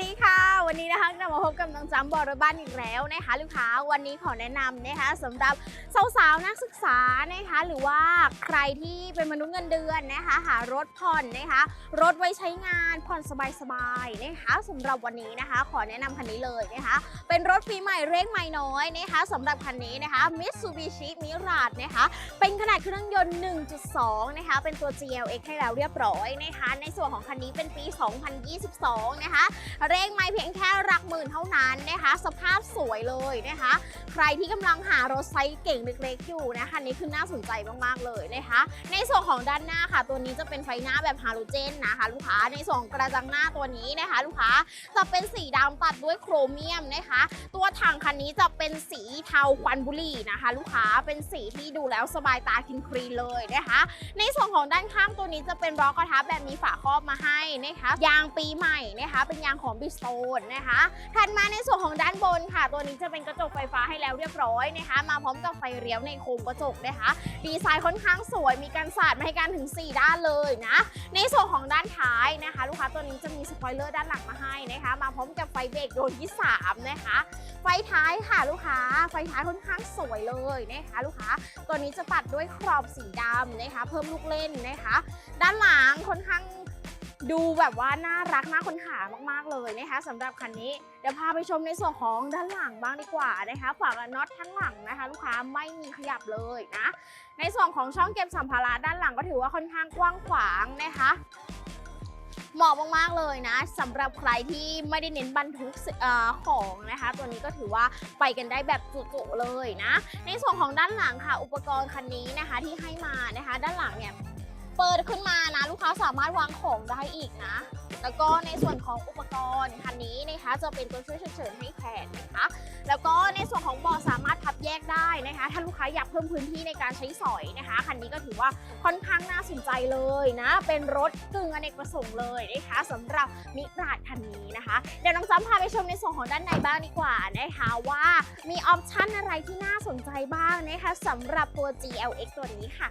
สวั วันนี้นะคะกลับมาพบกับน้องจำบอรบ้านอีกแล้วนะคะลูกค้าวันนี้ขอแนะนำนะคะสำหรับสาวๆนักศึกษานะคะหรือว่าใครที่เป็นมนุษย์เงินเดือนนะคะหารถผ่อนนะคะรถไว้ใช้งานผ่อนสบายๆนะคะสำหรับวันนี้นะคะ ขอแนะนำคันนี้เลยนะคะเป็นรถปีใหม่เร่งไม่น้อยนะคะสำหรับคันนี้นะคะ Mitsubishi Mirage นะคะเป็นขนาดเครื่องยนต์ 1.2 นะคะเป็นตัว GLX ให้แล้วเรียบร้อยนะคะในส่วนของคันนี้เป็นปี 2022 นะคะเร่งไม่เพียงแค่หลักหมื่นเท่านั้นนะคะ สภาพสวยเลยนะคะ ใครที่กำลังหารถไซส์เก่งเล็กๆอยู่นะคะนนี้คือน่าสนใจมากๆเลยนะคะ ในส่วนของด้านหน้าค่ะ ตัวนี้จะเป็นไฟหน้าแบบฮาโลเจนนะคะ ลูกค้าในส่วนกระจังหน้าตัวนี้นะคะ ลูกค้าจะเป็นสีดำตัดด้วยโครเมียมนะคะ ตัวถังคันนี้จะเป็นสีเทาควันบุหรี่นะคะ ลูกค้าเป็นสีที่ดูแล้วสบายตาคินครีเลยนะคะ ในส่วนของด้านข้างตัวนี้จะเป็นล้อกระทะแบบมีฝาครอบมาให้นะคะยางปีใหม่นะคะ เป็นยางของบิสโตนนะคะ ถัดมาในส่วนของด้านบนค่ะ ตัวนี้จะเป็นกระจกไฟฟ้าให้แล้วเรียบร้อยนะคะ มาพร้อมกับไฟเลี้ยวในโคมกระจกนะคะ ดีไซน์ค่อนข้างสวย มีการสาดมาให้กันถึง 4 ด้านเลยนะ ในส่วนของด้านท้ายนะคะ ลูกค้าตัวนี้จะมีสปอยเลอร์ด้านหลังมาให้นะคะ มาพร้อมกับไฟเบรกโดนที่ 3 นะคะ ไฟท้ายค่ะลูกค้า ไฟท้ายค่อนข้างสวยเลยนะคะ ลูกค้า ตัวนี้จะปัดด้วยขอบสีดำนะคะ เพิ่มลูกเล่นนะคะ ด้านหลังค่อนข้าง ดูแบบว่าน่ารักน่าค้นหามากๆเลยนะคะสำหรับคันนี้เดี๋ยวพาไปชมในส่วนของด้านหลังบ้างดีกว่านะคะฝากน็อตทั้งหลังนะคะ ลูกค้าไม่มีขยับเลยนะ ในส่วนของช่องเก็บสัมภาระด้านหลังก็ถือว่าค่อนข้างกว้างขวางนะคะเหมาะมากๆเลยนะสำหรับใครที่ไม่ได้เน้นบรรทุกอของนะคะ ตัวนี้ก็ถือว่าไปกันได้แบบจุๆเลยนะ ในส่วนของด้านหลังค่ะ อุปกรณ์คันนี้นะคะที่ให้มานะคะ ด้านหลังเนี่ย เปิดขึ้นมานะลูกค้าสามารถวางของได้อีกนะ แล้วก็ในส่วนของอุปกรณ์คันนี้นะคะจะเป็นตัวช่วยฉุกเฉินให้แทนนะคะ แล้วก็ในส่วนของเบาะสามารถพับแยกได้นะคะ ถ้าลูกค้าอยากเพิ่มพื้นที่ในการใช้สอยนะคะคันนี้ก็ถือว่าค่อนข้างน่าสนใจเลยนะ เป็นรถกึ่งอเนกประสงค์เลยนะคะสำหรับมิราดคันนี้นะคะเดี๋ยวน้องจ้ำพาไปชมในส่วนของด้านในบ้างดีกว่านะคะว่ามีออปชั่นอะไรที่น่าสนใจบ้างนะคะสำหรับตัว GLX ตัวนี้ค่ะ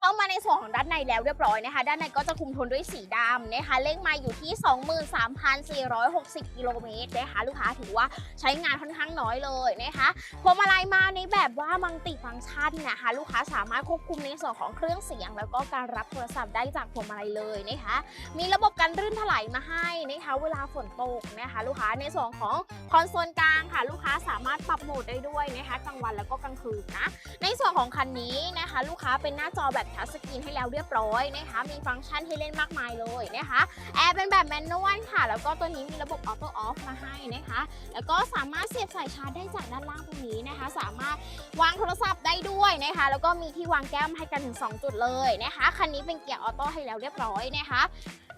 เข้ามาในส่วนของด้านในแล้วเรียบร้อยนะคะ ด้านในก็จะคุมโทนด้วยสีดำนะคะ เลขไมาอยู่ที่ 23,460 กิโลเมตรนะคะลูกค้าถือว่าใช้งานค่อนข้างน้อยเลยนะคะพวงมาลัยมาในแบบว่ามัลติฟังก์ชันนะคะ ลูกค้าสามารถควบคุมในส่วนของเครื่องเสียง แล้วก็การรับโทรศัพท์ได้จากพวงมาลัยเลยนะคะ มีระบบการรื่นถลายมาให้นะคะ เวลาฝนตกนะคะ ลูกค้าในส่วนของคอนโซลกลางค่ะ ลูกค้าสามารถปรับโหมดได้ด้วยนะคะกลางวันแล้วก็กลางคืนนะในส่วนของคันนี้นะคะ ลูกค้าเป็นหน้าจอแบบทัชสกรีนให้แล้วเรียบร้อยนะคะ มีฟังก์ชันให้เล่นมากมายเลยนะคะแอร์เป็นแบบแมนนวลค่ะ แล้วก็ตัวนี้มีระบบออโต้ออฟมาให้นะคะ แล้วก็สามารถเสียบสายชาร์จได้จากด้านล่างตรงนี้นะคะ สามารถวางโทรศัพท์ได้ด้วยนะคะ แล้วก็มีที่วางแก้มให้กันถึง 2 จุดเลยนะคะ คันนี้เป็นเกียร์ออโต้ให้แล้วเรียบร้อยนะคะ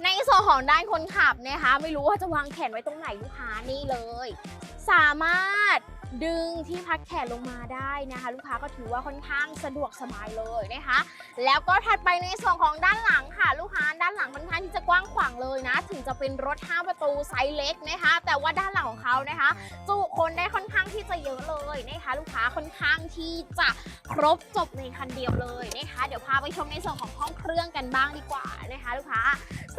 ในส่วนของด้านคนขับนะคะ ไม่รู้ว่าจะวางแขนไว้ตรงไหนลูกค้านี่เลย สามารถดึงที่พักแขนลงมาได้นะคะ ลูกค้าก็ถือว่าค่อนข้างสะดวกสบายเลยนะคะ แล้วก็ถัดไปในส่วนของด้านหลังค่ะ ลูกค้าด้านหลังค่อนข้างที่จะกว้างขวางเลยนะ จะเป็นรถ 5 ประตูไซส์เล็กนะคะ แต่ว่าด้านหลังของเขานะคะ จุคนได้ค่อนข้างที่จะเยอะเลยนะคะ ลูกค้าค่อนข้างที่จะครบจบในคันเดียวเลยนะคะ เดี๋ยวพาไปชมในส่วนของห้องเครื่องกันบ้างดีกว่านะคะ ลูกค้า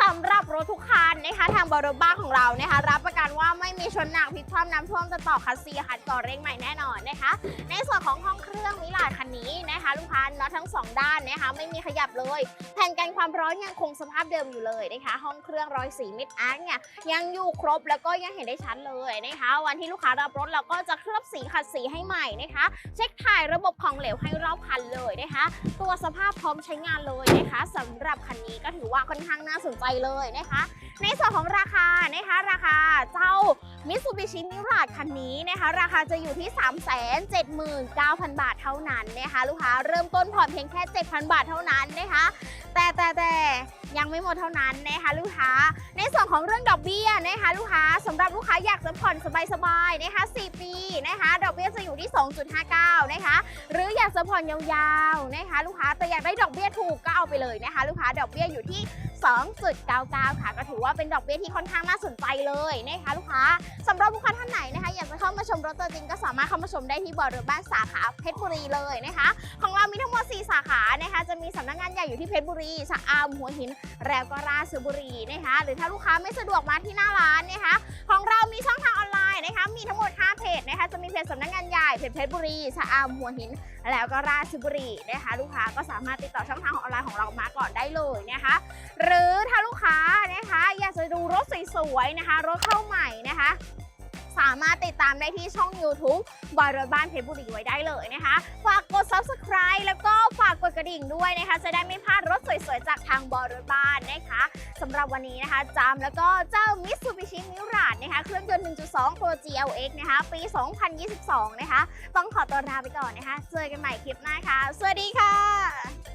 สำหรับรถทุกคันนะคะ ทางบริบ้าของเรานะคะ รับประกันว่าไม่มีชนหนักพลิกคว่ำน้ำท่วมจะต่อคัสซีคัดก่อเร่งใหม่แน่นอนนะคะ ในส่วนของห้องเครื่องมิลาดคันนี้นะคะ ลูกค้าน็อตทั้งสองด้านนะคะ ไม่มีขยับเลย แผ่นกันความร้อนยังคงสภาพเดิมอยู่เลยนะคะ ห้องเครื่องร้อยสีมิดอาร์เนี่ยยังอยู่ครบแล้วก็ยังเห็นได้ชัดเลยนะคะ วันที่ลูกค้ารับรถเราก็จะเคลือบสีขัดสีให้ใหม่นะคะ เช็คถ่ายระบบของเหลวให้รอบคันเลยนะคะ ตัวสภาพพร้อมใช้งานเลยนะคะสำหรับคันนี้ก็ถือว่าค่อนข้างน่าสนใจเลยนะคะ ในส่วนของราคานะคะราคาเจ้า m i t s u b i s h i m i r a คันนี้นะคะ ราคาจะอยู่ที่ 379,000 บาทเท่านั้นนะคะ ลูกค้าเริ่มต้นผ่อนเพียงแค่ 7,000 บาทเท่านั้นนะคะ แต่แต่แต่ยังไม่หมดเท่านั้นนะคะลูกค้า ในส่วนของเรื่องดอกเบี้ยนะคะ ลูกค้าสำหรับลูกค้าอยากจะผ่อนสบายๆนะคะ4ปีนะคะ ดอกเบี้ยจะอยู่ที่ 2.59 นะคะ หรืออยากจะผ่อนยาวๆนะคะ ลูกค้าแต่อยากได้ดอกเบี้ยถูกก็เอาไปเลยนะคะ ลูกค้าดอกเบี้ยอยู่ที่ 2.99 ค่ะ ก็ถือว่าเป็นดอกเบี้ยที่ค่อนข้างน่าสนใจเลยนะคะลูกค้าสำหรับลูกค้าท่านไหนนะคะ อยากจะเข้ามาชมรถตัวจริงก็สามารถเข้ามาชมได้ที่บริเวณบ้านสาขาเพชรบุรีเลยนะคะ ของเรามีทั้งหมด 4 สาขานะคะ จะมีสำนักงานใหญ่อยู่ที่เพชรบุรีชะอำหัวหิน แล้วก็ราชบุรีนะคะ หรือถ้าลูกค้าไม่สะดวกมาที่หน้าร้านนะคะ ของเรามีช่องทาง นไลน์นะคะมีทั้งหมด 5 เพจนะคะจะมีเพจสำนักงานใหญ่เพจเพชรบุรีชะอำหัวหิน แล้วก็ราชบุรีนะคะลูกค้าก็สามารถติดต่อช่องทางออนไลน์ของเรามาก่อนได้เลยนะคะ หรือถ้าลูกค้านะคะอยากจะดูรถสวยๆนะคะรถเข้าใหม่นะคะสามารถติดตามได้ที่ช่อง YouTube บอยรถบ้านเพชรบุรีไว้ได้เลยนะคะ ฝากกด subscribe แล้วก็ ดกระดิ่งด้วยนะคะ จะได้ไม่พลาดรถสวยๆ จากทางบอรถบ้านนะคะสำหรับวันนี้นะคะจามแล้วก็เจ้า Mitsubishi Mirage นะคะ เครื่องยนต์ 1.2 Pro GLX นะคะ ปี 2022 นะคะ ต้องขอตัวลาไปก่อนนะคะ เจอกันใหม่คลิปหน้าค่ะ สวัสดีค่ะ